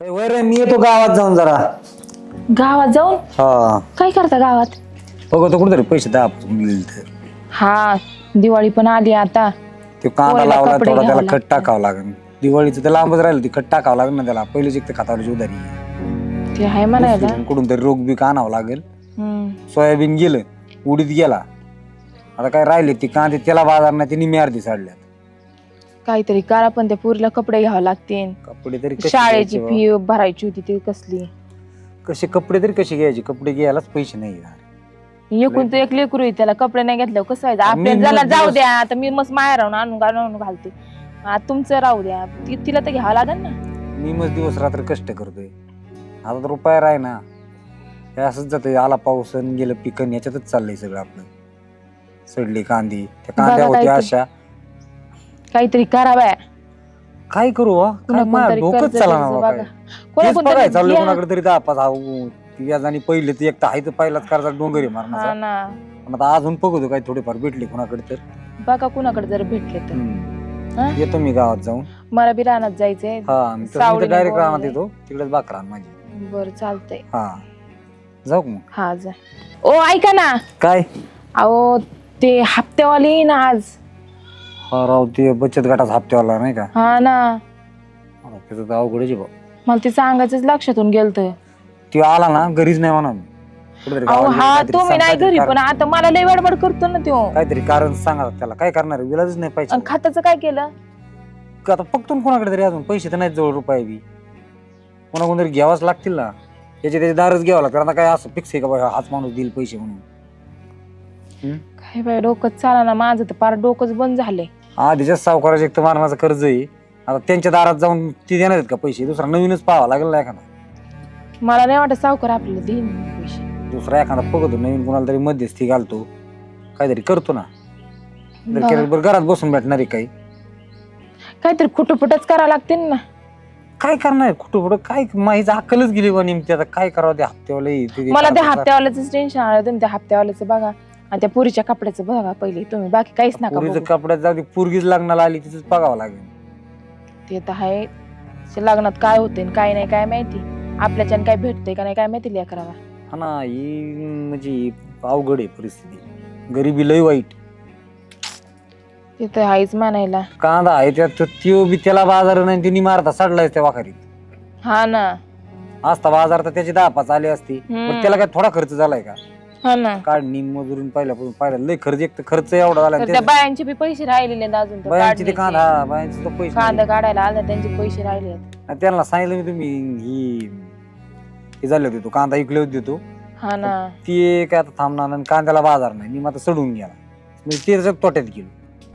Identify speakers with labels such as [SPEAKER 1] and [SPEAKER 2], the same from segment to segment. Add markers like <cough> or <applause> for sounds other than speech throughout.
[SPEAKER 1] ए, वय रे मी येतो गावात जाऊन जरा.
[SPEAKER 2] गावात जाऊन?
[SPEAKER 1] हा.
[SPEAKER 2] काय करता गावात?
[SPEAKER 1] बघतो कुठेतरी पैसे तर
[SPEAKER 2] हा दिवाळी पण आली आता.
[SPEAKER 1] ते कांदा
[SPEAKER 2] पोराला
[SPEAKER 1] लावला
[SPEAKER 2] कपडे
[SPEAKER 1] थोडा त्याला
[SPEAKER 2] घ्यावं
[SPEAKER 1] खत टाकावं लागेल. दिवाळीचं तर लांबच राहिलं ती खत टाकावं लागेल ना त्याला. पहिलेच एक तर खतावरची उधारी आहे.
[SPEAKER 2] ते आहे म्हणायला.
[SPEAKER 1] दुसरीकडून कुठून तरी रोग बी आणावं लागेल.
[SPEAKER 2] हम्म.
[SPEAKER 1] सोयाबीन गेलं उडीत गेला. आता काय राहिले ती कांदे त्याला बाजार नाही ते निम्मी अर्धी साडल्यात
[SPEAKER 2] काहीतरी करा पण त्या पुरीला कपडे घ्यावं लागतील.
[SPEAKER 1] कपडे तरी कसे
[SPEAKER 2] शाळेची
[SPEAKER 1] घ्यायचे
[SPEAKER 2] फी भरायची होती ती कसली?
[SPEAKER 1] बा? कसे कपडे तरी कसे घ्यायचे? कपडे घ्यायलाच पैसे नाही यार.
[SPEAKER 2] एकूण तर एक लेकरू आहे, त्याला कपडे नाही घेतल्यावर कसं व्हायचं?
[SPEAKER 1] मी
[SPEAKER 2] आपल्या झाला
[SPEAKER 1] मग
[SPEAKER 2] जाऊ
[SPEAKER 1] दिवस-
[SPEAKER 2] द्या आता मी मस्त माहेर राहून आणून आणून घालते. तुमचं राहू द्या. ती- तिला तर घ्यावं लागेल ना.
[SPEAKER 1] मी मग दिवस रात्र कष्ट करतोय. आता तर रुपया राही ना. हे असंच जातंय आला पाऊस आणि गेलं पिकन याच्यातच चाललंय सगळं आपलं. सडली कांदी. त्या कांद्या
[SPEAKER 2] बघा
[SPEAKER 1] होत्या अशा.
[SPEAKER 2] काहीतरी कराव्या
[SPEAKER 1] काय करू हा? काय
[SPEAKER 2] कुणा
[SPEAKER 1] माझं
[SPEAKER 2] कोणतरी
[SPEAKER 1] डोकंच
[SPEAKER 2] कर्ज
[SPEAKER 1] चालना
[SPEAKER 2] बिर्ज
[SPEAKER 1] बाबा
[SPEAKER 2] बघा.
[SPEAKER 1] काय.
[SPEAKER 2] कोणा
[SPEAKER 1] तेच
[SPEAKER 2] कोणतरी
[SPEAKER 1] बघाय चाललोय
[SPEAKER 2] घ्या.
[SPEAKER 1] कोणाकडे तरी दहा पाच आणि पहिले ते एक तर आहे तर पहिलाच कर्जा डोंगर
[SPEAKER 2] हा
[SPEAKER 1] मारण्याचा.
[SPEAKER 2] ना.
[SPEAKER 1] पण आता अजून बघतो काय थोडेफार भेटले कोणाकडे तर.
[SPEAKER 2] बघा कुणाकडे जर भेटले तर.
[SPEAKER 1] हम्म.
[SPEAKER 2] हा?
[SPEAKER 1] येतो मी गावात जाऊन.
[SPEAKER 2] मला बी रानात जायचंय.
[SPEAKER 1] हा
[SPEAKER 2] सावलीने
[SPEAKER 1] डायरेक्ट राहणार
[SPEAKER 2] बोलवलंय.
[SPEAKER 1] येतो. तिकडेच बाकरा माझी.
[SPEAKER 2] बर चालतंय.
[SPEAKER 1] हा. जाऊ का मग?
[SPEAKER 2] हा जा. ओ ऐका ना.
[SPEAKER 1] काय?
[SPEAKER 2] अहो ते हप्त्यावाले येईन आज.
[SPEAKER 1] हा राव ते बचत गटाचा हप्त्यावाला नाही का?
[SPEAKER 2] हा ना.
[SPEAKER 1] त्याचं तर अवघडच आहे भाऊ
[SPEAKER 2] मला ते सांगायचंच लक्षातून गेलत.
[SPEAKER 1] ती आला ना घरीच नाही म्हणा मी कुठेतरी
[SPEAKER 2] अहो
[SPEAKER 1] गावाला
[SPEAKER 2] हा
[SPEAKER 1] काहीतरी
[SPEAKER 2] तुम्ही नाही
[SPEAKER 1] सांग,
[SPEAKER 2] घरी
[SPEAKER 1] काहीतरी
[SPEAKER 2] पण आता मला लय बडबड करतो ना
[SPEAKER 1] कारण- काहीतरी कारण सांगा त्याला काय करणार आहे? विलाजच नाही
[SPEAKER 2] आणि
[SPEAKER 1] पैसे
[SPEAKER 2] खात्याचं काय केलं?
[SPEAKER 1] आता फक्त कोणाकडे तरी अजून? पैसे तर नाहीत जवळ रुपये बी. कोणा कोणतरी घ्यावाच लागतील ना. त्याचे त्याचे दारच घ्यावं लागतं. आता काय असं फिक्स आहे का हाच माणूस देईल पैसे म्हणून?
[SPEAKER 2] काय बाय डोकंच चाला ना माझं तर पार डोकंच बंद झालंय.
[SPEAKER 1] आधीच्याच सावकाराचे एक तर मारण्याचं कर्ज आहे. आता त्यांच्या दारात जाऊन ती देणार आहेत का पैसे? दुसरा नवीनच पाहावा लागेल ना एखादा.
[SPEAKER 2] मला नाही वाटत सावकार आपल्याला देईन पैसे.
[SPEAKER 1] दुसरा एखादा बघतो नवीन कोणाला तरी मध्यस्थी घालतो. काहीतरी करतो ना. जर
[SPEAKER 2] बघा.
[SPEAKER 1] केलं बरं घरात बसून भेटणार आहे काही.
[SPEAKER 2] काहीतरी खुटपुटच करावं लागतील ना.
[SPEAKER 1] काय करणार? कुठं कुठं काय माहीच अक्कलच गेली बा नेमकी. आता काय करावं? ते हप्त्यावाला
[SPEAKER 2] मला त्या. हप्त्यावाल्याच टेन्शन आलं तुम्ही त्या हप्त्यावाल्याचं बघा. आणि त्या पुरीच्या कपड्याचं बघा पहिले तुम्ही बाकी काहीच नका
[SPEAKER 1] पोरीचं
[SPEAKER 2] बघू.
[SPEAKER 1] कपड्यात जाऊ दे पोरगीच लग्नाला आली तिथंच बघावं लागेल.
[SPEAKER 2] ते तर आहे. ते लग्नात काय होते आणि काय नाही काय माहिती? आपल्याच्याने काय भेटतंय का नाही काय माहिती लेकराला?
[SPEAKER 1] हा ना ही म्हणजे अवघड आहे परिस्थिती. गरिबी लय वाईट.
[SPEAKER 2] ते तर आहेच म्हणायला.
[SPEAKER 1] कांदा आहे त्यात तो त्यो बी त्याला बाजार नाही त्यांनी मारता सडलाय त्या वाखारीत.
[SPEAKER 2] हा ना.
[SPEAKER 1] असता बाजार तर त्याची दहा पाच आली असती.
[SPEAKER 2] हम्म.
[SPEAKER 1] पण त्याला काय थोडा खर्च झालाय का?
[SPEAKER 2] हा ना.
[SPEAKER 1] काढणी मजुरून पहिल्यापासून पाहिला. लय खर्च एक तर खर्च एवढा झाला
[SPEAKER 2] तर
[SPEAKER 1] आणि
[SPEAKER 2] त्या
[SPEAKER 1] त्याचा-
[SPEAKER 2] बायांचे बी पैसे राहिलेले आहेत अजून तर
[SPEAKER 1] बायांचे ते
[SPEAKER 2] काढण्याचे.
[SPEAKER 1] कांदा हा, बायांचे तर पैसे
[SPEAKER 2] कांदा
[SPEAKER 1] नाही.
[SPEAKER 2] काढायला आला त्यांचे पैसे राहिले आहेत.
[SPEAKER 1] आणि त्यांना सांगितलं मी तुम्ही ही हे झाले होते तो कांदा इकले होते तो.
[SPEAKER 2] हा ना.
[SPEAKER 1] ते काय आता थांबणार आणि कांद्याला बाजार नाही. मी मग आता सडून गेला. म्हणजे ते त्याच्यात तोट्यात गेलो.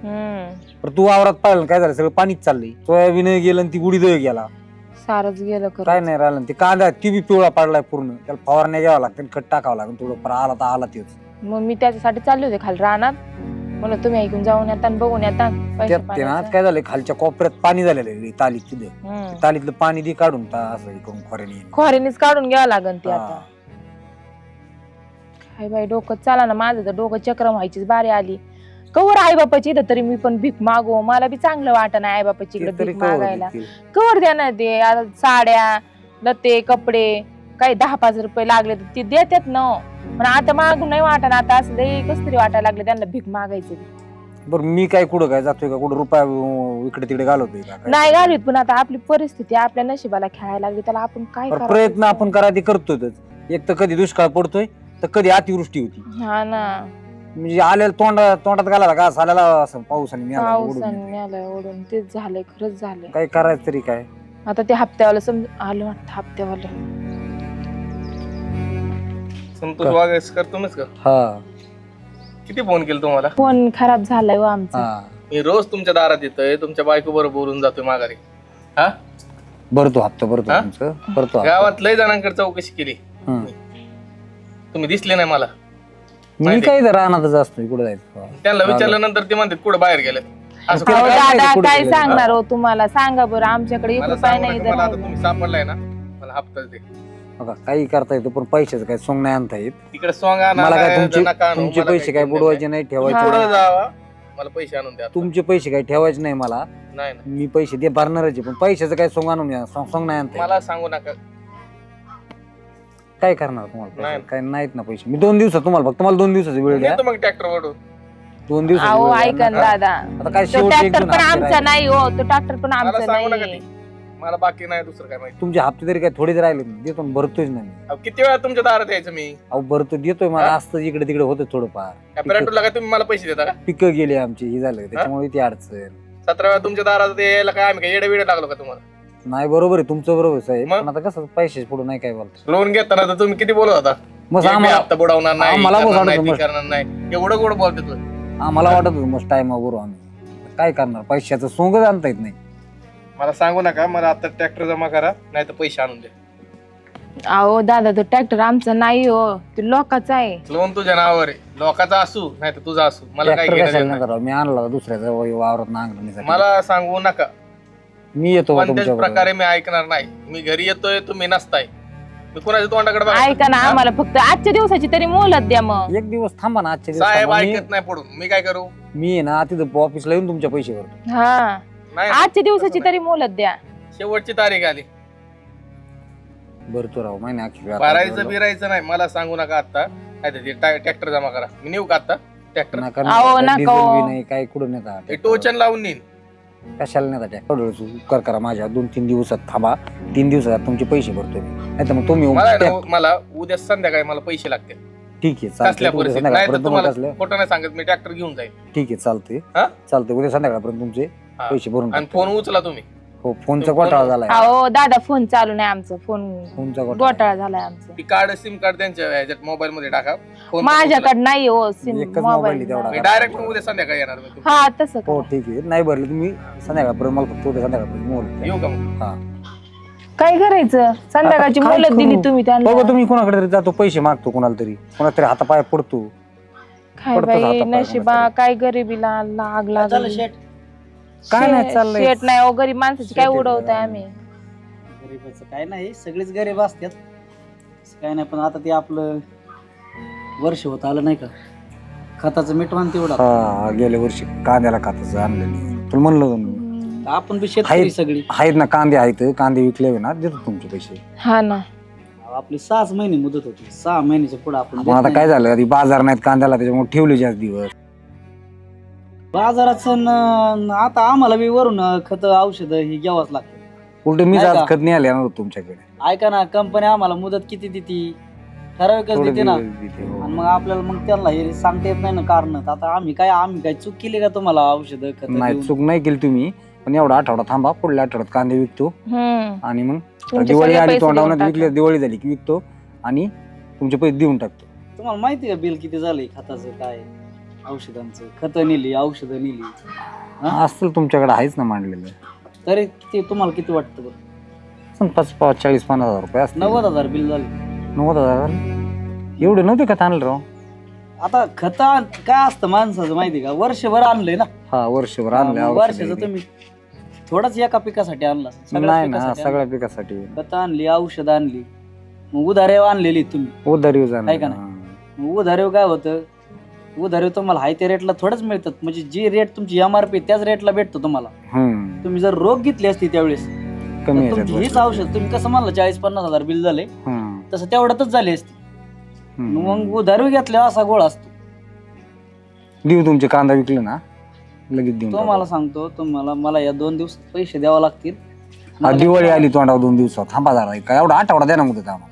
[SPEAKER 2] हम्म.
[SPEAKER 1] पण तू वावरात पाहिलं काय झालं? सगळं पाणीच चाललंय. सोयाबीन गेलं आणि ती उडीद गेला.
[SPEAKER 2] सारच गेलं
[SPEAKER 1] काय
[SPEAKER 2] खरं
[SPEAKER 1] नाही राहिलं आणि ते कांदा ती बी पिवळा पडलाय पूर्ण. त्याला फवारण्या घ्यावं लागतं खत टाकावं लागतं थोडं पण आला तर आला तेच.
[SPEAKER 2] मग मी त्याच्यासाठी चालले होते खाली रानात. म्हणलं तुम्ही ऐकून जाऊन येता आणि बघून येता. पैसे
[SPEAKER 1] त्यात ते ना
[SPEAKER 2] पाण्याचं.
[SPEAKER 1] काय झालंय खालच्या कोपऱ्यात पाणी झालेलं आहे तालीत तिथं.
[SPEAKER 2] हम्म.
[SPEAKER 1] तालीतलं पाणी दे काढून ता असं खोऱ्याने
[SPEAKER 2] खोऱ्यानीच काढून घ्यावं लागन ते
[SPEAKER 1] हा.
[SPEAKER 2] आता हाय बाई डोकं चाला ना माझं तर डोकं चक्र व्हायचीच बारी आली. कवर आई बापाची इथं तरी मी पण भीक मागो. मला बी चांगलं वाटत आई बापाची
[SPEAKER 1] ते
[SPEAKER 2] इकडे
[SPEAKER 1] तरी
[SPEAKER 2] भीक
[SPEAKER 1] कवर
[SPEAKER 2] मागायला.
[SPEAKER 1] देतील.
[SPEAKER 2] कवर द्या ना ते. आता साड्या लते कपडे काही दहा पाच रुपये लागले तर ते देतात ना. पण आता मागून नाही वाटत. आता असं लई कस तरी वाटायला लागले त्यांना भीक मागायचं.
[SPEAKER 1] बरं मी काय कुठं काय जातोय का? कुठं रुपया अं, इकडे तिकडे घालवतोय का? काय?
[SPEAKER 2] नाही घालवीत पण आता आपली परिस्थिती आपल्या नशिबाला खेळायला लागली. त्याला आपण काय
[SPEAKER 1] बरं,
[SPEAKER 2] करावं?
[SPEAKER 1] प्रयत्न आपण करा ते करतोच एक तर कधी दुष्काळ पडतोय तर कधी अतिवृष्टी होती.
[SPEAKER 2] हा ना.
[SPEAKER 1] म्हणजे आलेला तोंडा तोंडात घालायला का? आलेला असं पावसाने मिळाला
[SPEAKER 2] पावसाने न्यायला ओढून. तेच झालंय खरंच झालंय.
[SPEAKER 1] काय करायचं तरी काय?
[SPEAKER 2] आता ते हप्त्यावाला समज आलं वाटतं हप्त्यावाला.
[SPEAKER 3] संतोष
[SPEAKER 1] का?
[SPEAKER 3] वागेसकर तुम्हीच का?
[SPEAKER 1] हा.
[SPEAKER 3] किती फोन केला तुम्हाला?
[SPEAKER 2] फोन खराब झालाय हो आमचा.
[SPEAKER 1] हा.
[SPEAKER 3] मी रोज तुमच्या दारात येतोय तुमच्या बायको बरोबर बोलून जातोय माघारी. हा?
[SPEAKER 1] भरतो हप्ता भरतो
[SPEAKER 3] हा?
[SPEAKER 1] तुमचं भरतो हप्ता.
[SPEAKER 3] गावात लय जणांकडे चौकशी केली. तुम्ही दिसले नाही मला.
[SPEAKER 1] मी. काय तर रानातच असतो कुठं जायचं
[SPEAKER 3] त्यांना विचारल्यानंतर ते म्हणतात कुठे बाहेर गेले असं
[SPEAKER 1] तिला
[SPEAKER 2] अहो,
[SPEAKER 3] कुठं-
[SPEAKER 1] काय माहिती
[SPEAKER 2] दादा
[SPEAKER 1] कुठं
[SPEAKER 2] काय
[SPEAKER 1] गेलं?
[SPEAKER 2] सांगणार हो तुम्हाला सांगा बरं आमच्याकडे एक
[SPEAKER 3] मला
[SPEAKER 2] रुपया
[SPEAKER 3] सांगू
[SPEAKER 2] नाही
[SPEAKER 3] नका, मला आता
[SPEAKER 2] इथं
[SPEAKER 3] तुम्ही सापडलाय ना मला हप्ताच दे
[SPEAKER 1] बघा, काही करता येतं पण पैशाचं काय सोंग नाही आणता येत
[SPEAKER 3] तिकडे सॉंग आणा
[SPEAKER 1] मला काय तुमचे
[SPEAKER 3] नका आणू,
[SPEAKER 1] तुमचे
[SPEAKER 3] मला
[SPEAKER 1] पैसे
[SPEAKER 3] काही
[SPEAKER 1] काय बुडवायचे
[SPEAKER 3] नाही.
[SPEAKER 1] ठेवायचे
[SPEAKER 3] पुढे
[SPEAKER 1] नाही.
[SPEAKER 3] जावा मला पैसे आणून द्या आता.
[SPEAKER 1] तुमचे पैसे काही ठेवायचे नाही मला
[SPEAKER 3] नाही
[SPEAKER 1] मी पैसे दे भरणारच आहे पण पैशाचं काय सोंग आणून या सोंग सोंग नाही आणता येत.
[SPEAKER 3] मला सांगू नका
[SPEAKER 1] काय करणार तुम्हाला
[SPEAKER 3] नाही.
[SPEAKER 1] पैसे? काय नाहीत ना पैसे. मी दोन दिवसात तुम्हाला फक्त मला दोन दिवसाची वेळ द्या.
[SPEAKER 3] येतो मग ट्रॅक्टर वडून
[SPEAKER 1] दोन दिवस
[SPEAKER 2] अहो ऐका ना दादा.
[SPEAKER 1] आता काय
[SPEAKER 2] तो
[SPEAKER 1] शेवटचे एक
[SPEAKER 2] ट्रॅक्टर
[SPEAKER 1] दोन
[SPEAKER 2] पण
[SPEAKER 1] हप्ते
[SPEAKER 2] आमचा
[SPEAKER 1] राहिले.
[SPEAKER 2] नाही हो तो ट्रॅक्टर पण
[SPEAKER 3] मला
[SPEAKER 2] आमचा
[SPEAKER 3] सांगू नका
[SPEAKER 2] नाही.
[SPEAKER 3] ते. मला बाकी नाही दुसरं काय माहिती.
[SPEAKER 1] तुमचे हप्ते तरी काय थोडेच राहिले. देतो ना, भरतोच ना मी
[SPEAKER 3] अहो, किती वेळा तुमच्या दारात यायचं मी?
[SPEAKER 1] अहो भरतो देतोय मला.
[SPEAKER 3] हा?
[SPEAKER 1] असतं इकडे तिकडे होतं थोडंफार.
[SPEAKER 3] काय काय तुम्ही मला पैसे देता का?
[SPEAKER 1] पिकं गेली आमची हे झालं त्याच्यामुळे ती अडचण.
[SPEAKER 3] सतरा वेळा तुमच्या दारात यायला काय आम्ही काय येडे वेळ लागलो का तुम्हाला?
[SPEAKER 1] नाही बरोबर आहे तुमचं बरोबर आहे साहेब.
[SPEAKER 3] मग?
[SPEAKER 1] पण आता कसं पैसे पुढे नाही काय बोलतो.
[SPEAKER 3] लोन घेताना तर तुम्ही किती बोलत होता?
[SPEAKER 1] मग
[SPEAKER 3] एक बी
[SPEAKER 1] आम्हाला
[SPEAKER 3] हप्ता बुडवणार नाही
[SPEAKER 1] आम्हाला
[SPEAKER 3] करणार
[SPEAKER 1] बोलावलं
[SPEAKER 3] नाही, करणार एवढं गोड बोलते तू.
[SPEAKER 1] आम्हाला वाटत होतं मस्त टाइम बरोबर आम्ही. काय करणार? पैशाचं सोंगच आणता येत नाही.
[SPEAKER 3] मला सांगू नका मला आता ट्रॅक्टर जमा करा नाही तर पैसे आणून द्या
[SPEAKER 2] अहो दादा तो ट्रॅक्टर आमचा नाही हो तो लोकाचा आहे.
[SPEAKER 3] लोन तुझ्या नावावर आहे. लोकांचा असू नाही तर तुझा असू. मला काय
[SPEAKER 1] ट्रॅक्टर
[SPEAKER 3] घेणं
[SPEAKER 1] कशाला
[SPEAKER 3] देणं
[SPEAKER 1] नाही. करावं मी आणला होता दुसऱ्याचा वावरात नांगरणीसाठी
[SPEAKER 3] मला सांगू नका.
[SPEAKER 1] मी येतो बा
[SPEAKER 3] कोणत्याच
[SPEAKER 1] तुमच्या
[SPEAKER 3] प्रकारे मी ऐकणार नाही. मी घरी येतोय तुम्ही नसताय. मी कुणाच्या तोंडाकडे बघायचं?
[SPEAKER 2] ऐका ना
[SPEAKER 3] हा?
[SPEAKER 2] आम्हाला फक्त आजच्या दिवसाची तरी मोलत द्या मग.
[SPEAKER 1] एक दिवस थांबा ना आजच्या दिवस
[SPEAKER 3] साहेब
[SPEAKER 1] थांबा. मी-
[SPEAKER 3] ऐकत नाही पडून मी काय करू?
[SPEAKER 1] मी आहे ना तिथं ऑफिसला येऊन तुमच्या पैसे भरतो
[SPEAKER 2] हा.
[SPEAKER 3] नाही
[SPEAKER 2] आजच्या दिवसाची
[SPEAKER 3] नाही.
[SPEAKER 2] तरी मोलत द्या.
[SPEAKER 3] शेवटची तारीख आली.
[SPEAKER 1] भरतो राव महिने अखेर
[SPEAKER 3] भरायचं बिरायचं नाही. मला सांगू नका आता काय ते ट्रॅक्टर जमा करा. मी नेऊ का आता ट्रॅक्टर.
[SPEAKER 1] नका
[SPEAKER 2] अहो,
[SPEAKER 1] नका,
[SPEAKER 2] नका हो.
[SPEAKER 1] बी नाही काय कुठं नेता?
[SPEAKER 3] हे टोचन लावून नेईन.
[SPEAKER 1] कशाला नेता ट्रॅक्टर उपकार करा माझ्या. दोन तीन दिवसात थांबा. तीन दिवसात तुमचे पैसे भरतो मी. नाही तर मग तुम्ही
[SPEAKER 3] मला आहे
[SPEAKER 1] ट्रॅक-
[SPEAKER 3] ना, मला उद्या संध्याकाळी मला पैसे लागतील.
[SPEAKER 1] ठीक आहे चालतंय.
[SPEAKER 3] कसल्या
[SPEAKER 1] उद्या
[SPEAKER 3] परिस्थितीत? नाही तर
[SPEAKER 1] संध्याकाळपर्यंत
[SPEAKER 3] तुम्हाला
[SPEAKER 1] तुम्हाला कसल्या?
[SPEAKER 3] खोटं नाही सांगत मी ट्रॅक्टर घेऊन जाईल.
[SPEAKER 1] ठीक आहे चालतंय.
[SPEAKER 3] हा?
[SPEAKER 1] चालतंय. उद्या संध्याकाळपर्यंत तुमचे
[SPEAKER 3] हा.
[SPEAKER 1] पैसे भरून
[SPEAKER 3] आणि
[SPEAKER 1] टाकतो.
[SPEAKER 3] फोन उचला तुम्ही.
[SPEAKER 1] हो फोनचा घोटाळा झालाय.
[SPEAKER 2] अहो दादा फोन चालू नाही आमचा. फोन
[SPEAKER 1] फोनचा घोटाळा.
[SPEAKER 2] घोटाळा झालाय आमचा.
[SPEAKER 3] ती कार्ड सिम कार्ड त्यांच्या ह्याच्यात मोबाईल मध्ये टाका. फोन
[SPEAKER 2] माझ्याकडे नाही हो सिम
[SPEAKER 1] एकच मोबाईल
[SPEAKER 2] मोबाईल
[SPEAKER 1] आहे तेवढा.
[SPEAKER 3] मी डायरेक्ट उद्या संध्याकाळी येणार मी तुमच्या.
[SPEAKER 2] हा तसं
[SPEAKER 1] हो
[SPEAKER 2] करा.
[SPEAKER 1] ठीक आहे. नाही भरले तुम्ही संध्याकाळपर्यंत मला फक्त उद्या संध्याकाळपर्यंत मोल
[SPEAKER 3] येऊ का मग?
[SPEAKER 1] हा.
[SPEAKER 2] काय करायचं? संध्याकाळची
[SPEAKER 1] आता काय
[SPEAKER 2] मोलत दिली
[SPEAKER 1] करू?
[SPEAKER 2] तुम्ही
[SPEAKER 1] बघा
[SPEAKER 2] त्यांना
[SPEAKER 1] तुम्ही कोणाकडे तरी जातो पैसे मागतो कोणाला तरी. कोणाला तरी हातापाय पडतो.
[SPEAKER 2] काय
[SPEAKER 1] पडतोच
[SPEAKER 2] बाई
[SPEAKER 1] हातापायाला
[SPEAKER 2] नशिबा काय गरिबीला लाग लागली.
[SPEAKER 4] शेट.
[SPEAKER 1] काय नाही चाललंय.
[SPEAKER 2] शेट नाही हो गरीब माणसाची काय
[SPEAKER 1] शेट आहे
[SPEAKER 2] उडवताय? आम्ही
[SPEAKER 4] गरीबाचं काय नाही सगळेच गरीब असतात असं काय नाही पण आता ते आपलं वर्ष होत आलं नाही का खताचं मिटवान तेवढा
[SPEAKER 1] हा गेल्या वर्षी कांद्याला खाताचं आणलेली तुला म्हणलं होतं मी.
[SPEAKER 4] आपण बी शेतकरी. सगळी
[SPEAKER 1] आहेत ना कांदे आहेत कांदे विकले ना देतो तुमचे पैसे
[SPEAKER 2] हा ना
[SPEAKER 4] आपली सहाच महिने मुदत होती सहा महिन्याच्या पुढे आपण देत
[SPEAKER 1] आता
[SPEAKER 4] नाही.
[SPEAKER 1] काय झालं आधी बाजार नाहीत कांद्याला त्याच्यामुळे ठेवले जास्त दिवस
[SPEAKER 4] बाजारात न- आता आम्हाला बी वरून खत औषध हे घ्यावंच लागतं.
[SPEAKER 1] उलट मी
[SPEAKER 4] नाही
[SPEAKER 1] आज
[SPEAKER 4] का?
[SPEAKER 1] खत नाही आले ना तुमच्याकडे.
[SPEAKER 4] ऐका ना कंपनी आम्हाला मुदत किती देते? ठराविकच
[SPEAKER 1] थोडे
[SPEAKER 4] देते ना.
[SPEAKER 1] दिवस हो.
[SPEAKER 4] आणि मग आपल्याला मग त्यांना हे सांगता येत नाही ना कारण. आता आम्ही काय आम्ही काय चूक केली का तुम्हाला औषध खत
[SPEAKER 1] नाही चूक नाही केली तुम्ही पण एवढा आठवडा थांबा पुढल्या आठवड्यात कांदे विकतो.
[SPEAKER 2] हम्म.
[SPEAKER 1] आणि मग
[SPEAKER 2] तुमचे
[SPEAKER 1] दिवाळी
[SPEAKER 2] सगळे
[SPEAKER 1] आली
[SPEAKER 2] पैसे देऊन
[SPEAKER 1] विकले
[SPEAKER 2] टाका.
[SPEAKER 1] दिवाळी झाली की विकतो आणि तुमचे पैसे देऊन टाकतो.
[SPEAKER 4] तुम्हाला माहिती का बिल किती झालंय खताचं काय? औषधांचं. खत नेली औषधं नेली. हा?
[SPEAKER 1] असतील तुमच्याकडे आहेच ना मांडलेलं.
[SPEAKER 4] तरी किती तुम्हाला किती वाटतं बरं?
[SPEAKER 1] पण पाच पाच चाळीस पन्नास हजार रुपये असतील.
[SPEAKER 4] नव्वद हजार बिल झाले.
[SPEAKER 1] नव्वद हजार? एवढे नव्हते का आणलं राव.
[SPEAKER 4] आता खत काय असतं माणसाचं माहिती का? वर्षभर आणलंय ना.
[SPEAKER 1] हा वर्षभर आणले
[SPEAKER 4] मग वर्षाचं तुम्ही थोडाच एका पिकासाठी आणला
[SPEAKER 1] नाही ना सगळ्या पिकासाठी.
[SPEAKER 4] खत आणली औषध आणली. मग उधारे आणलेली तुम्ही.
[SPEAKER 1] उधारी
[SPEAKER 4] आहे का मग उधारे काय होतं? उधारे तुम्हाला हाय त्या रेटला थोडंच मिळतात. म्हणजे जी रेट तुमची एम आर पी त्याच रेटला भेटतो तुम्हाला.
[SPEAKER 1] हम्म.
[SPEAKER 4] तुम्ही जर रोग घेतली असती त्यावेळेस
[SPEAKER 1] कमी
[SPEAKER 4] तर तुमची हीच
[SPEAKER 1] याच्यात
[SPEAKER 4] औषध तुम्ही कसं म्हणलं चाळीस पन्नास हजार बिल झाले
[SPEAKER 1] हम्म,
[SPEAKER 4] तसं तेवढ्यातच झाली असती.
[SPEAKER 1] हम्म.
[SPEAKER 4] मग उधारी घेतल्या असा गोळ असतो.
[SPEAKER 1] देऊ तुमचे कांदा विकले ना? लगेच देऊन
[SPEAKER 4] तो
[SPEAKER 1] टाकू.
[SPEAKER 4] मला सांगतो तुम्हाला मला या दोन दिवसात पैसे द्यावे लागतील.
[SPEAKER 1] हा, दिवाळी आली तोंडावर दोन दिवसात. थांबा जरा काय एवढा आठवडा द्या ना मुदत आम्हाला.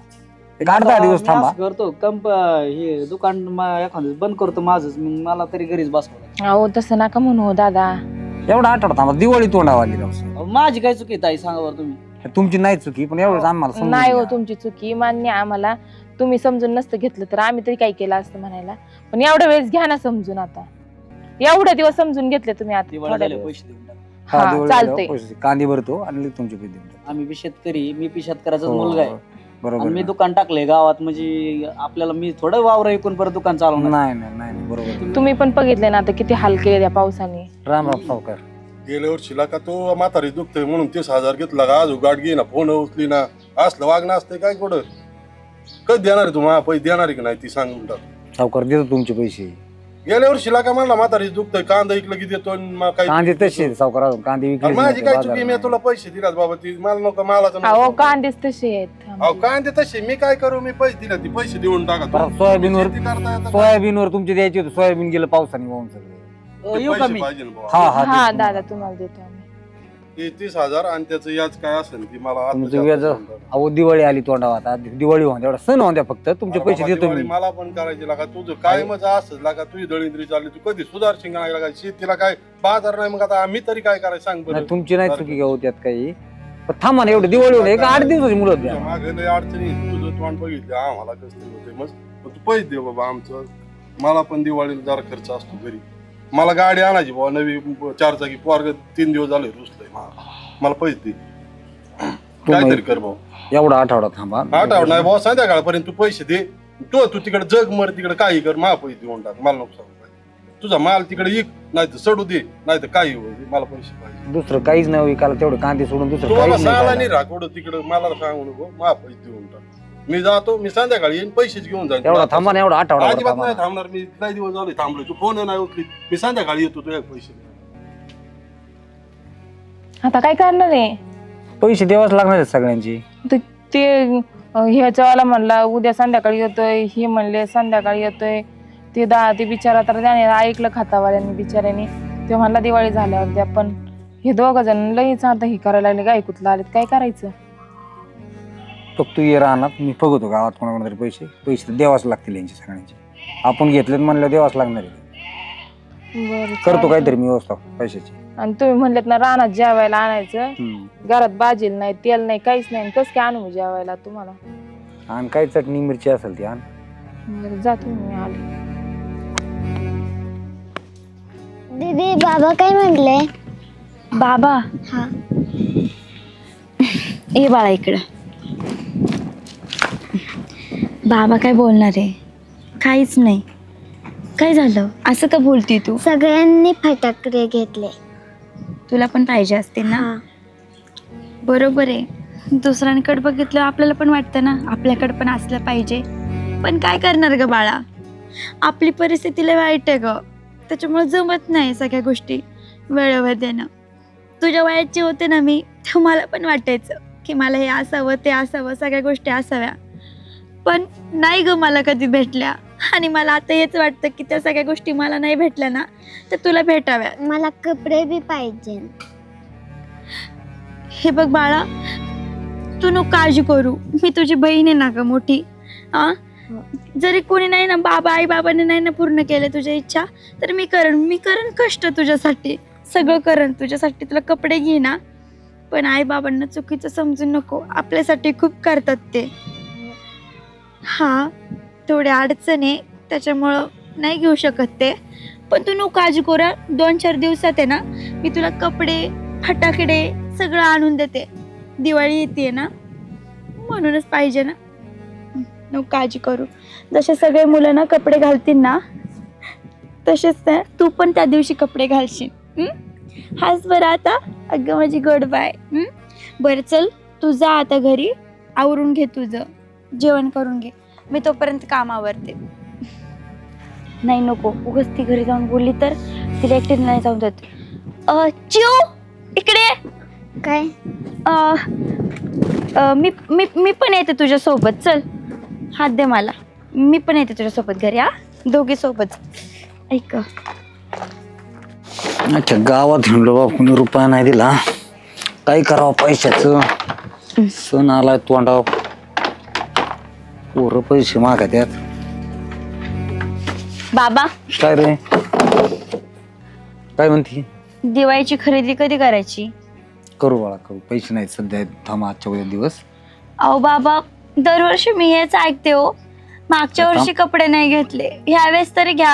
[SPEAKER 1] एक आठ दहा दिवस
[SPEAKER 4] मी
[SPEAKER 1] थांबा.
[SPEAKER 4] असं करतो कंप हे दुकान म- दिवस बंद करतो माझंच मग मला तरी घरीच बसवलं
[SPEAKER 2] अहो तसं नका म्हणू हो दादा.
[SPEAKER 1] एवढा आठवडा थांबा दिवाळी तोंडावर आली राव.
[SPEAKER 4] माझी काय चुकी ताई सांगा बरं तुम्ही.
[SPEAKER 1] तुमची नाही चुकी पण एवढंच आम्हाला समजून
[SPEAKER 2] नाही हो
[SPEAKER 1] घ्या.
[SPEAKER 2] तुमची चुकी मान्य आहे आम्हाला. तुम्ही समजून नसतं घेतलं तर आम्ही तरी काय केलं असतं म्हणायला. पण एवढ्या वेळेस घ्या ना समजून आता. एवढे दिवस समजून घेतले तुम्ही आता
[SPEAKER 4] दिवाळी
[SPEAKER 2] थोड्या
[SPEAKER 4] झाले
[SPEAKER 2] दिवस.
[SPEAKER 4] पैसे देऊन टाका.
[SPEAKER 1] हा,
[SPEAKER 2] हा,
[SPEAKER 1] दिवाळी
[SPEAKER 2] चालतंय.
[SPEAKER 1] पैसे- कांदे भरतो आणि लगेच तुमचे पैसे देऊन टाकतो.
[SPEAKER 4] आम्ही बी शेतकरी मी बी शेतकऱ्याचाच
[SPEAKER 1] हो,
[SPEAKER 4] मुलगा आहे.
[SPEAKER 1] बरोबर
[SPEAKER 4] आणि मी
[SPEAKER 1] आहे.
[SPEAKER 4] दुकान टाकलंय गावात म्हणजे आपल्याला मी थोडं वावर ऐकून परत दुकान चालवणार.
[SPEAKER 1] नाही नाही नाही नाही, बरोबर आहे.
[SPEAKER 2] तुम्ही पण बघितले ना आता किती हाल केले त्या पावसाने.
[SPEAKER 1] राम राम सावकार.
[SPEAKER 5] गेल्या वर्षीला का तो म्हातारी दुखतोय म्हणून तीस हजार घेतला का? आज गाठ घे ना फोन उचली ना. असलं वागणं असतंय काय कुठं? कधी देणार आहे तुम्हाला पैसे देणार आहे की नाही ती सांगून टाक.
[SPEAKER 1] सावकार देतो तुमचे पैसे.
[SPEAKER 5] गेल्या वर्षीला का म्हणला म्हातारी दुखतोय कांदा इकलं की देतो आणि मग काही
[SPEAKER 1] कांदे तसे सावकार अजून कांदे विकले
[SPEAKER 5] माझी काय चुकी मी तुला पैसे दिलात बाबा ती मला नको मालाचं नको.
[SPEAKER 2] अहो कांदेच तसे आहेत
[SPEAKER 5] अहो कांदे तसे मी काय करू मी पैसे दिले ती पैसे देऊन टाका
[SPEAKER 1] परत सोयाबीनवर
[SPEAKER 5] शेती करता येतं का?
[SPEAKER 1] सोयाबीनवर तुमचे द्यायचे होते सोयाबीन गेलं पावसाने वाहून सगळं
[SPEAKER 5] ते
[SPEAKER 4] येऊ का
[SPEAKER 5] पैसे
[SPEAKER 4] मी
[SPEAKER 5] पाहिजे ना बुवा.
[SPEAKER 1] हा हा
[SPEAKER 2] हा. दादा तुम्हाला देतो आम्ही
[SPEAKER 5] ते तीस हजार आणि त्याचं याच काय असेल ती मला
[SPEAKER 1] तुमचं व्याज-. अहो दिवाळी आली तोंडावर आता. दिवाळी होऊन एवढा सण होऊन द्या फक्त. तुमचे पैसे देतो मी.
[SPEAKER 5] मला पण करायची लागा. तुझं काय मग असंच लागा. तुझी दळिंद्री चालली तू कधी सुधारशील नाही लागा शेतीला काय बाजार नाही मग आता आम्ही तरी काय करायचं सांग बरं.
[SPEAKER 1] नाही तुमची नाही चुकी घेऊ त्यात काही. पण थांबा ना एवढं दिवाळी होईल एक आठ दिवसाची मुलं द्या.
[SPEAKER 5] मागे लय अडचणी. तुझं तोंड बघितलं आम्हाला कसं होते मग तू पैसे दे बाबा आमचं. मला पण दिवाळीला जरा खर्च असतो घरी. मला गाडी आणायची बाबा नवी चार चाकी पोरग तीन दिवस झाले रुसलंय मला मला पैसे दे. काहीतरी कर भाऊ
[SPEAKER 1] एवढा आठवडा थांबा.
[SPEAKER 5] आठवड नाही भाऊ संध्याकाळपर्यंत तू पैसे दे. तो तू तिकडे जग मर तिकडे काही कर मला पैसे देऊन टाक मला नको सांगू काय. तुझा माल तिकडे इक नाही तर सडू दे नाही तर काही दे मला पैसे पाहिजे.
[SPEAKER 1] दुसरं काहीच नाही विकायला तेवढं कांदे सोडून दुसरं काहीच
[SPEAKER 5] साला
[SPEAKER 1] नाही.
[SPEAKER 5] राखोड तिकडे? मला सांगू नको मला पैसे देऊन टाक. मी जातो मी संध्याकाळी येईन पैसेच घेऊन जाईन.
[SPEAKER 1] एवढा थांबा ना एवढा आठवडा
[SPEAKER 5] अजिबात नाही. थांबणार मी लय दिवस झाले थांबलोय. तू फोन नाही उचली मी संध्याकाळी येतो तुझ्या पैसे.
[SPEAKER 2] आता काय करणार आहे?
[SPEAKER 1] पैसे द्यावाच लागणार आहेत सगळ्यांची.
[SPEAKER 2] ते- ते अं, ह्याच्यावाला म्हणला उद्या संध्याकाळी येतोय हे म्हणले संध्याकाळी येतोय. ते दा ते बिचारा तर त्याने ऐकलं खातावाल्यांनी बिचाऱ्याने. ते म्हणला दिवाळी झाल्यावर द्या पण हे दोघ जण लईच आता हे करायला लागले गाय कुठला आलेत. काय करायचं?
[SPEAKER 1] फक्त तू ये राहणार मी बघतो गावात कोणाकडे तरी पैसे. पैसे तर द्यावाच लागतील यांचे सगळ्यांचे. आपण घेतलेत म्हणलं द्यावाच लागणार आहे.
[SPEAKER 2] बरं
[SPEAKER 1] करतो. काहीतरी मी व्यवस्था पैशाची.
[SPEAKER 2] आणि तुम्ही म्हणलेत ना रानात जेवायला आणायचं.
[SPEAKER 1] हम्म.
[SPEAKER 2] घरात भाजील नाही तेल नाही काहीच नाही. कस काय आणू जेवायला तुम्हाला?
[SPEAKER 1] आणि काही चटणी मिरची असेल ती आण.
[SPEAKER 2] बरं, जा तुम्ही मी आले.
[SPEAKER 6] दीदी बाबा काय म्हटले
[SPEAKER 7] बाबा?
[SPEAKER 6] हा. <laughs>
[SPEAKER 7] ये बाळा इकडं. बाबा काय बोलणार आहे? काहीच नाही. काय झालं? असं का बोलती तू?
[SPEAKER 6] सगळ्यांनी फटाकडे घेतले.
[SPEAKER 7] तुला पण पाहिजे असते ना?
[SPEAKER 6] हा.
[SPEAKER 7] बरोबर आहे. दुसऱ्यांकडे बघितलं आपल्याला पण वाटतं ना? आपल्याकडे पण असलं पाहिजे. पण काय करणार ग बाळा? आपली परिस्थिती लय वाईट आहे ग. त्याच्यामुळे जमत नाही सगळ्या गोष्टी वेळेवर देणं. तुझ्या वयाची होते ना मी तेव्हा मला पण वाटायचं की मला हे असावं ते असावं सगळ्या गोष्टी असाव्या. पण नाही ग मला कधी भेटल्या. आणि मला आता हेच वाटतं की त्या सगळ्या गोष्टी मला नाही भेटल्या ना तर तुला भेटाव्या
[SPEAKER 6] मला कपडे बी पाहिजे.
[SPEAKER 7] हे बघ बाळा तू नको काळजी करू. मी तुझी बहीण आहे ना ग मोठी. हा. जरी कोणी नाही ना बाबा आई बाबाने नाही ना पूर्ण केले तुझ्या इच्छा तर मी करण मी करण कष्ट तुझ्यासाठी. सगळं करण तुझ्यासाठी. तुला कपडे घे ना. पण आई बाबांना चुकीचं समजू नको. आपल्यासाठी खूप करतात ते. हां थोड्या अडचण आहे त्याच्यामुळं नाही घेऊ शकत ते. पण तू नको काळजी करू दोन चार दिवसात आहे ना मी तुला कपडे फटाकडे सगळं आणून देते. दिवाळी येते ना म्हणूनच पाहिजे ना. नको काळजी करू. जसे सगळे मुलं ना कपडे घालतील ना तसेच ना तू पण त्या दिवशी कपडे घालशील. हाच बरं आता. अगं माझी गोड बाय. बरं चल. तू जा आता घरी. आवरून घे तुझं. जेवण करून घे. मी तोपर्यंत काम आवरते नाही नको. उगाच ती घरी जाऊन बोलली तर तिला एकटीला नाही जाऊन देत. अ, चिऊ इकडे.
[SPEAKER 6] काय?
[SPEAKER 7] अ, अ, मी मी मी पण येते तुझ्या सोबत चल. हात दे मला. मी पण येते तुझ्या सोबत घरी हा? दोघे सोबत ऐक.
[SPEAKER 1] अच्छा गावात हिंडलो बा कोणी रुपया नाही दिला. काय करावं पैशाचं? सण आलाय तोंडाव पोरं पैसे मागा त्यात
[SPEAKER 7] बाबा.
[SPEAKER 1] काय रे? काय म्हणते?
[SPEAKER 7] दिवाळीची खरेदी कधी करायची?
[SPEAKER 1] करू बाळा करू. पैसे नाही सध्या. थांबा आजच्या उद्या दिवस.
[SPEAKER 7] अहो बाबा दरवर्षी मी हेच ऐकते हो. मागच्या? वर्षी कपडे नाही घेतले. ह्यावेळेस तरी घ्या.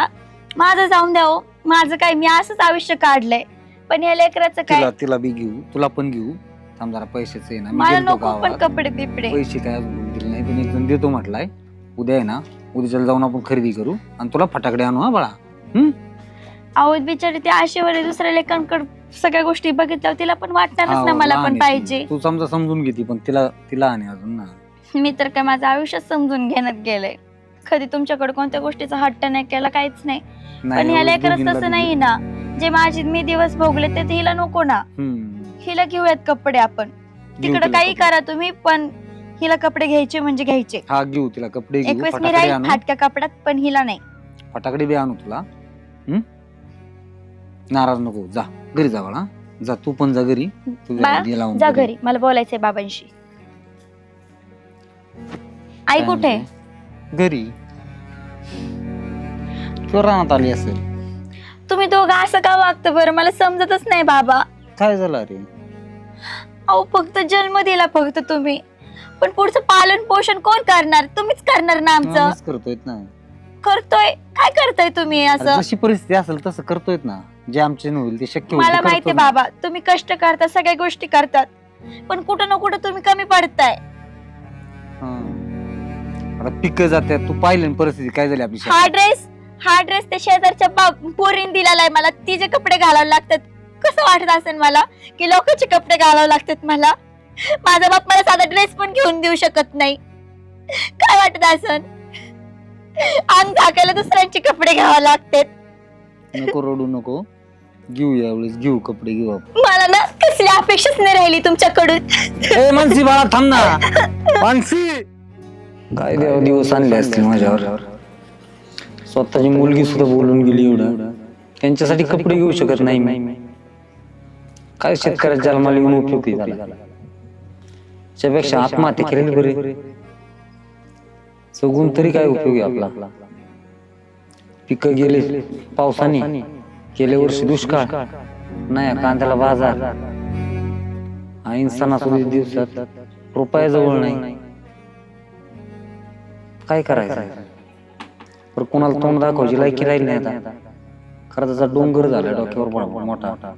[SPEAKER 7] माझं जाऊन द्या हो. माझं काय मी असंच आयुष्य काढलंय. पण ह्या लेकराचं काय?
[SPEAKER 1] तिला तिला बी घेऊ. तुला पण घेऊ. थांब जरा पैशाचं आहे ना. मी
[SPEAKER 7] मला
[SPEAKER 1] गेलतो
[SPEAKER 7] नको पण
[SPEAKER 1] गावात.
[SPEAKER 7] कपडे बिपडे.
[SPEAKER 1] पैसे काय अजून दिले नाही पण एक जण देतो म्हटलाय. उद्या आहे ना उद्याच्याला जाऊन आपण खरेदी करू. आणि तुला फटाकडे आणू हा बाळा.
[SPEAKER 7] अहो बिचारी ते आशेवर आहे, दुसऱ्या लेखांकडे सगळ्या गोष्टी बघितल्यावर तिला पण वाटणारच
[SPEAKER 1] हा,
[SPEAKER 7] ना मला
[SPEAKER 1] लहान
[SPEAKER 7] पण
[SPEAKER 1] आहे ती.
[SPEAKER 7] पाहिजे.
[SPEAKER 1] तू समजा समजून घेते पण तिला तिला आणि अजून ना.
[SPEAKER 7] मी तर काय माझं आयुष्य समजून घेण्यात गेलंय. कधी तुमच्याकडे कोणत्या गोष्टीचा हट्ट नाही केला काहीच नाही. पण ह्या लेकरच
[SPEAKER 1] दोघींना
[SPEAKER 7] तसं. नाही ना. जे माझे मी दिवस भोगले ते हिला नको ना.
[SPEAKER 1] हम्म.
[SPEAKER 7] हिला घेऊयात कपडे आपण. तिकडे
[SPEAKER 1] तिला
[SPEAKER 7] काही
[SPEAKER 1] कपडे.
[SPEAKER 7] करा तुम्ही पण हिला कपडे घ्यायचे म्हणजे घ्यायचे.
[SPEAKER 1] हा घेऊ तिला कपडे
[SPEAKER 7] एक
[SPEAKER 1] घेऊ
[SPEAKER 7] वेळेस मी
[SPEAKER 1] फटाकडे
[SPEAKER 7] राहील
[SPEAKER 1] आणू.
[SPEAKER 7] फाटक्या कपड्यात पण हिला नाही.
[SPEAKER 1] फटाकडे बी आणू तुला? नाराज नको जा. घरी जा बाळा. जा तू पण जा घरी. तुझ्या
[SPEAKER 7] बाळा, जा
[SPEAKER 1] घरी.
[SPEAKER 7] मला बोलायचंय बाबांशी. आई कुठे?
[SPEAKER 1] घरी. किंवा रानात आली असेल.
[SPEAKER 7] तुम्ही दोघं असं का वागता बरं? मला समजतच नाही बाबा.
[SPEAKER 1] काय झालं अरे
[SPEAKER 7] अहो फक्त जन्म दिला फक्त तुम्ही. पण पुढचं पालन पोषण कोण करणार? तुम्हीच करणार ना आमचं.
[SPEAKER 1] मीच करतोय ना.
[SPEAKER 7] करतोय? काय करताय तुम्ही असं?
[SPEAKER 1] जशी परिस्थिती असेल तसं करतोय ना. जे आमचे होईल ते शक्य होईल
[SPEAKER 7] मला
[SPEAKER 1] ते
[SPEAKER 7] माहिती
[SPEAKER 1] करतो ना.
[SPEAKER 7] बाबा तुम्ही कष्ट करता सगळ्या गोष्टी करतात. पण कुठं ना कुठं तुम्ही कमी पडताय.
[SPEAKER 1] हा. आता पिकं जातात. तू पाहिलं ना परिस्थिती काय झाली आपली
[SPEAKER 7] हा
[SPEAKER 1] शेतात.
[SPEAKER 7] ड्रेस हा ड्रेस ते शेजारच्या बा- पोरीने दिलेला आहे मला. तिचे कपडे घालावे लागतात कसं वाटत असेल मला? की लोकांचे कपडे घालावे लागतात मला? माझा बाप मला साधा ड्रेस पण घेऊन देऊ शकत नाही. काय वाटत असेल? अंग झाकायला दुसऱ्यांचे कपडे घ्यावे लागतात.
[SPEAKER 1] नको रडू नको. घेऊ यावेळेस घेऊ कपडे घेऊ आपण.
[SPEAKER 7] मला ना कसली अपेक्षाच नाही राहिली तुमच्याकडून.
[SPEAKER 1] ए मानसी बाळा थांब ना. मानसी! काय देव दिवस आणले असतील माझ्यावर. स्वतःची मुलगी सुद्धा बोलून गेली एवढं. त्यांच्यासाठी कपडे घेऊ शकत नाही मी. काय शेतकऱ्याच्या जन्माला येऊन उपयोगी झाला? त्यापेक्षा आत्महत्या केलेली बरी. जगून तरी काय उपयोगी आपला? पिकं गेले पावसाने. गेल्या वर्षी दुष्काळ. नाही कांद्याला बाजार. ऐन सणासुदी दिवसात रुपया जवळ नाही. काय करायचं? पण कोणाला तोंड दाखवायची लायकी राहिली नाही आता. खर्चाचा डोंगर झाला डोक्यावर मोठा- मोठा.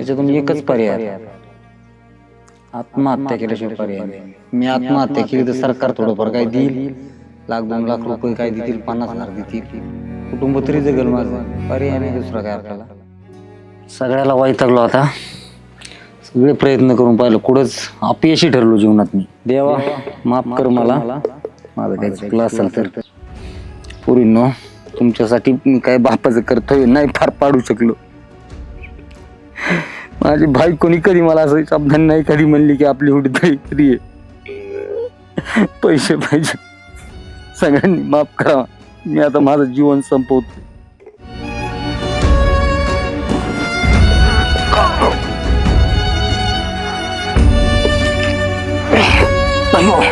[SPEAKER 1] याच्यातून एकच पर्याय आहे. आत्महत्या केल्याशिवाय पर्याय नाही. मी आत्महत्या केली तर सरकार थोडंफार काय देईल? लाख दोन लाख रुपये काय देतील? पन्नास हजार देतील. कुटुंब तरी जगल माझं. पर्याय नाही दुसरा काय आपल्याला. सगळ्याला वैतागलो आता. सगळे प्रयत्न करून पाहिलं. कुठंच अपयशी ठरलो जीवनात मी. देवा माफ कर मला. माझं काही चुकलं असेल तर. पुरीनो तुमच्यासाठी मी काय बापाचं कर्तव्य नाही फार पाडू शकलो. माझी भाई कोणी कधी मला असं शब्द नाही कधी म्हणली की आपली हुडी आहे. पैसे पाहिजे. सगळ्यांनी माफ़ करा. मी आता माझं जीवन संपवतो अयो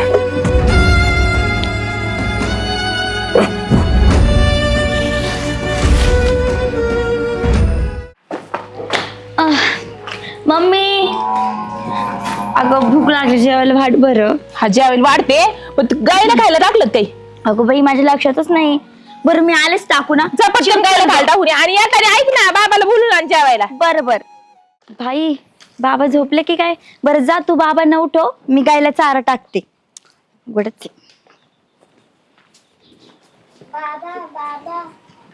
[SPEAKER 7] अगं भूक लागली जेवायला भाट बरं.
[SPEAKER 2] हा ज्यावेळी वाढते? पण तू गायला खायला टाकलं ते?
[SPEAKER 7] अगं बाई माझ्या लक्षातच नाही. बरं मी आलेच टाकू ना.
[SPEAKER 2] चपटकन गायला घाल टाकून ये. आणि या तरी ऐक ना बाबाला बोलून आण जेवायला.
[SPEAKER 7] बरं बर. भाई बाबा झोपले की काय? बरं जा तू बाबा न उठव मी गायला चारा टाकते. उघडच
[SPEAKER 6] बाबा बाबा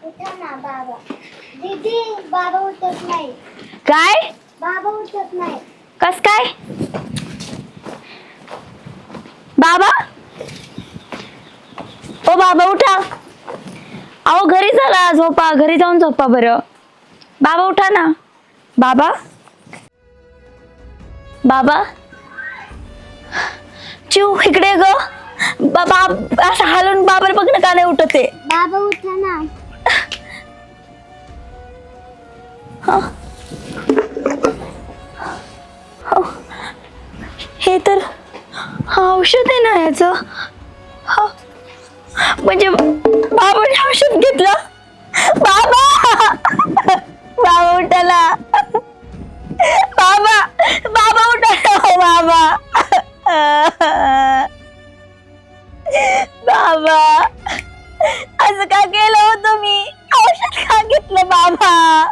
[SPEAKER 6] उठा ना बाबा. दीदी बाबा उठत नाही.
[SPEAKER 7] काय?
[SPEAKER 6] बाबा उठत नाही.
[SPEAKER 7] कस काय? बाबा? ओ बाबा उठा. अहो घरी चला झोपा. घरी जाऊन झोपा बरं. बाबा उठा ना. बाबा? बाबा? चिव इकडे ग. बाबा असं हालून बाबर बघ ना का नाही उठत आहे
[SPEAKER 6] बाबा उठा ना.
[SPEAKER 7] हे. हो. हे. तर हा औषध आहे ना याचं? हा. म्हणजे बाबाने औषध घेतलं? बाबा! बाबा उठाला. बाबा! बाबा उठाला. हो बाबा. बाबा! असं का केलं हो तुम्ही? औषध का घेतलं बाबा?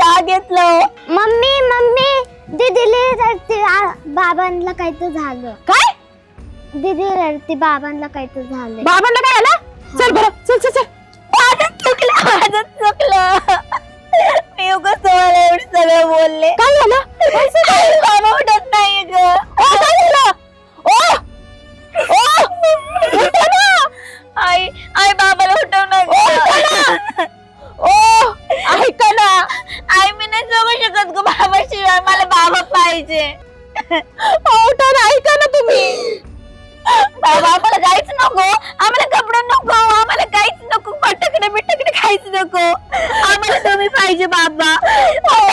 [SPEAKER 7] का घेतलं हो?
[SPEAKER 6] दिदीली रडते बाबांना काही तर झालं.
[SPEAKER 2] काय?
[SPEAKER 6] दिदी रडते बाबांना काही तर झालं
[SPEAKER 2] बाबांना काय आलं? चल बरं चल चल चल.
[SPEAKER 7] चुकलं माझं चुकलं. मी एवढं सगळं बोलले.
[SPEAKER 2] काय झालं?
[SPEAKER 7] बाबा उठत नाही ग आई आई बाबाला
[SPEAKER 2] उठव ओ! ऐका ना. आई मी नाही
[SPEAKER 7] जगू शकत ग बाबा मला बाबा पाहिजे. हो, औटा ऐका ना तुम्ही. बाबा आम्हाला जायच
[SPEAKER 4] नको. आम्हाला कपडे नको. आम्हाला काहीच
[SPEAKER 7] नको. फटाकडे बिटाकडे खायच नको. आम्हाला तुम्ही पाहिजे बाबा. हो,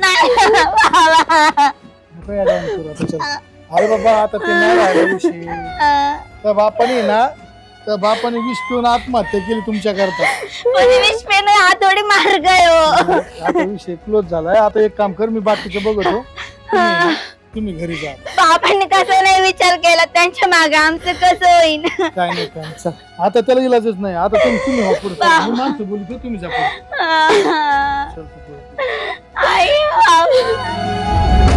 [SPEAKER 7] नाही ना बाबा.
[SPEAKER 8] नको या जाऊन करू आता चल. अरे बाबा आता ते नाही राहिलं विषय त्या बापाने ना त्या बापाने विष पिऊन आत्महत्या केली तुमच्या करता.
[SPEAKER 7] म्हणजे विश्वेन हा थोडी मार्ग आहे हो.
[SPEAKER 8] आता विषय क्लोज झालाय. आता एक काम कर मी बाकीचं बघतो. तुम्ही तुम्ही घरी जा.
[SPEAKER 7] बाबांनी कसं नाही विचार केला त्यांच्या मागे आमचं कसं होईन?
[SPEAKER 8] काय नाही काय नाही. चल. आता त्याला इलाजच नाही. आता तुम्ही तुम्ही हो पुढे. मी माणसं बोलतो तुम्ही जा पुढे.
[SPEAKER 7] आई बाबा.